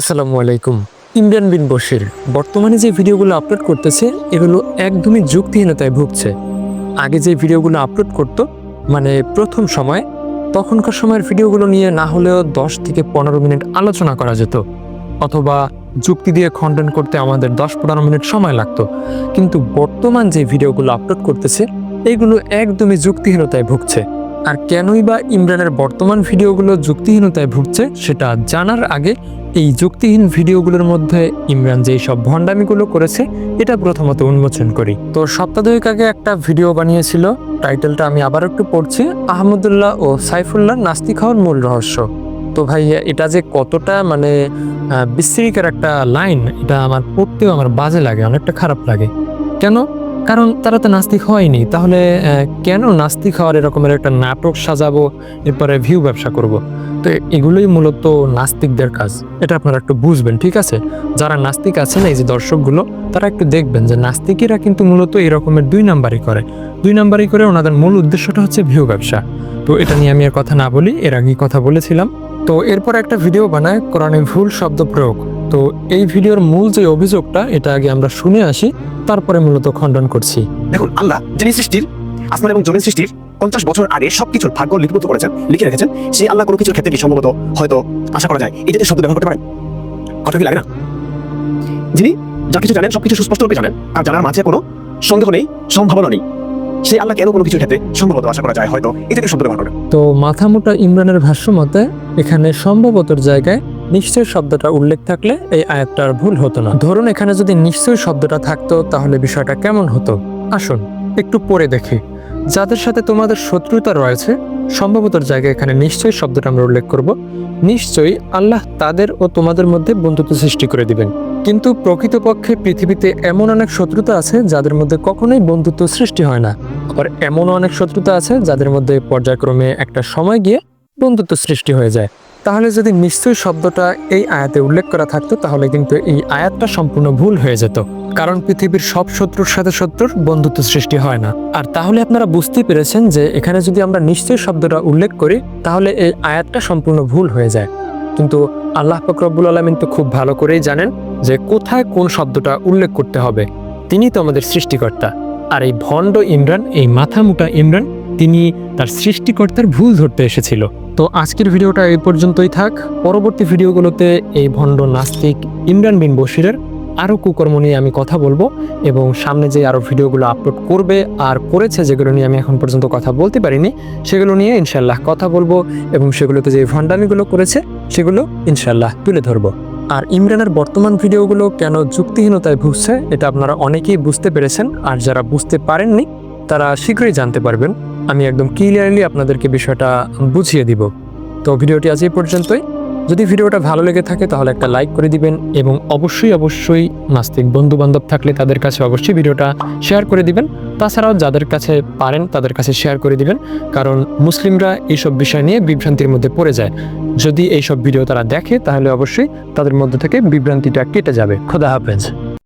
আসসালামু আলাইকুম। ইমরান বিন বশির। বর্তমানে যে ভিডিওগুলো আপলোড করতেছে, এগুলো একদমই যুক্তিহীনতায় ভুগছে। আগে যে ভিডিওগুলো আপলোড করত মানে প্রথম সময়, তখনকার সময়ের ভিডিওগুলো নিয়ে না হলেও দশ থেকে পনেরো মিনিট আলোচনা করা যেত। অথবা যুক্তি দিয়ে খণ্ডন করতে আমাদের দশ পনেরো মিনিট সময় লাগতো। কিন্তু বর্তমান যে ভিডিওগুলো আপলোড করতেছে, এগুলো একদমই যুক্তিহীনতায় ভুগছে। আর কেনই বা ইমরানের বর্তমান ভিডিওগুলো যুক্তিহীনতায় ভুগছে সেটা জানার আগে এই যুক্তিহীন ভিডিওগুলোর মধ্যে ইমরান যেই সব ভণ্ডামিগুলো করেছে, এটা প্রথমত উন্মোচন করি। তো সপ্তাহ দুয়েক আগে একটা ভিডিও বানিয়েছিল, টাইটেলটা আমি আবার একটু পড়ছি, আহমদুল্লাহ ও সাইফুল্লাহ নাস্তিক হওয়ার মূল রহস্য। তো ভাই, এটা যে কতটা মানে বিশৃঙ্খলার একটা লাইন, এটা আমার পড়তেও আমার বাজে লাগে, অনেকটা খারাপ লাগে। কেন? কারণ তারা তো নাস্তিক হয়নি, তাহলে কেন নাস্তিক হওয়ার এরকমের একটা নাটক সাজাবো, এরপরে ভিউ ব্যবসা করব। তো এগুলোই মূলত নাস্তিকদের কাজ, এটা আপনারা একটু বুঝবেন, ঠিক আছে? যারা নাস্তিক আছেন, এই যে দর্শকগুলো, তারা একটু দেখবেন যে নাস্তিকেরা কিন্তু মূলত এই রকমের দুই নাম্বারই করে। দুই নাম্বারই করে ওনাদের মূল উদ্দেশ্যটা হচ্ছে ভিউ ব্যবসা। তো এটা নিয়ে আমি আর কথা না বলি, এর আগেই কথা বলেছিলাম। তো এরপর একটা ভিডিও বানায়, কোরআনে ভুল শব্দ প্রয়োগ। তো এই ভিডিওর মূল যে অভিযোগটা এটা আগে আমরা শুনে আসি তারপরে মূলত খণ্ডন করছি। দেখুন আল্লাহ যিনি সৃষ্টির আসমান এবং জমিন সৃষ্টির পঞ্চাশ বছর আগে সবকিছুর ভাগ্য লিপিবদ্ধ করেছেন লিখে রেখেছেন সেই আল্লাহ কোনো কিছুর ক্ষেত্রে সম্ভবত হয়তো আশা করা যায়। এই যে শব্দ ব্যবহার করতে পারেন কথা কি লাগে না? যিনি যা কিছু জানেন সবকিছু সুস্পষ্টরূপে জানেন আর জানার মাঝে কোনো সন্দেহ নেই সম্ভাবনা নেই সেই আল্লাহ কেন কোনো কিছুর ক্ষেত্রে সম্ভবত আশা করা যায় হয়তো এই জাতীয় শব্দ ব্যবহার করেন। তো মাথামোটা ইমরানের ভাষ্য মতে এখানে সম্ভবতর জায়গায় নিশ্চয় শব্দটা উল্লেখ থাকলে এই আয়াতটার ভুল হতো না। ধরুন এখানে যদি নিশ্চয় শব্দটা থাকতো, তাহলে বিষয়টা কেমন হতো? আসুন, একটু পরে দেখি। যাদের সাথে তোমাদের শত্রুতা রয়েছে, সম্ভবত জায়গায় এখানে নিশ্চয়ই শব্দটা আমরা উল্লেখ করব। নিশ্চয়ই আল্লাহ তাদের ও তোমাদের মধ্যে বন্ধুত্ব সৃষ্টি করে দিবেন। কিন্তু প্রকৃতপক্ষে পৃথিবীতে এমন অনেক শত্রুতা আছে, যাদের মধ্যে কখনোই বন্ধুত্ব সৃষ্টি হয় না। আবার এমনও অনেক শত্রুতা আছে, যাদের মধ্যে পর্যায়ক্রমে একটা সময় গিয়ে বন্ধুত্ব সৃষ্টি হয়ে যায়। তাহলে যদি নিশ্চয়ই শব্দটা এই আয়াতে উল্লেখ করা থাকতো, তাহলে কিন্তু এই আয়াতটা সম্পূর্ণ ভুল হয়ে যেত। কারণ পৃথিবীর সব শত্রুর সাথে শত্রুর বন্ধুত্ব সৃষ্টি হয় না। আর তাহলে আপনারা বুঝতেই পেরেছেন যে এখানে যদি আমরা নিশ্চয় শব্দটা উল্লেখ করি, তাহলে এই আয়াতটা সম্পূর্ণ ভুল হয়ে যায়। কিন্তু আল্লাহ ফকরবুল আলমিন তো খুব ভালো করেই জানেন যে কোথায় কোন শব্দটা উল্লেখ করতে হবে। তিনি তো আমাদের সৃষ্টিকর্তা। আর এই ভণ্ড ইমরান, এই মাথা মাথামুটা ইমরান তিনি তার সৃষ্টিকর্তার ভুল ধরতে এসেছিল। তো আজকের ভিডিওটা এই পর্যন্তই থাক। পরবর্তী ভিডিওগুলোতে এই ভণ্ড নাস্তিক ইমরান বিন বশিরের আরও কুকর্ম নিয়ে আমি কথা বলব এবং সামনে যে আরও ভিডিওগুলো আপলোড করবে আর করেছে যেগুলো নিয়ে আমি এখন পর্যন্ত কথা বলতে পারিনি, সেগুলো নিয়ে ইনশাল্লাহ কথা বলব এবং সেগুলোতে যে ভণ্ডামিগুলো করেছে, সেগুলো ইনশাল্লাহ তুলে ধরবো। আর ইমরানের বর্তমান ভিডিওগুলো কেন যুক্তিহীনতায় ভুগছে, এটা আপনারা অনেকেই বুঝতে পেরেছেন। আর যারা বুঝতে পারেননি, তারা শীঘ্রই জানতে পারবেন। আমি একদম ক্লিয়ারলি আপনাদেরকে বিষয়টা বুঝিয়ে দিব। তো ভিডিওটি আজ এই পর্যন্তই। যদি ভিডিওটা ভালো লেগে থাকে তাহলে একটা লাইক করে দিবেন এবং অবশ্যই অবশ্যই নাস্তিক বন্ধু বান্ধব থাকলে তাদের কাছে অবশ্যই ভিডিওটা শেয়ার করে দিবেন। তাছাড়াও যাদের কাছে পারেন তাদের কাছে শেয়ার করে দিবেন। কারণ মুসলিমরা এইসব বিষয় নিয়ে বিভ্রান্তির মধ্যে পড়ে যায়। যদি এইসব ভিডিও তারা দেখে তাহলে অবশ্যই তাদের মধ্যে থেকে বিভ্রান্তিটা কেটে যাবে। খোদা হাফেজ।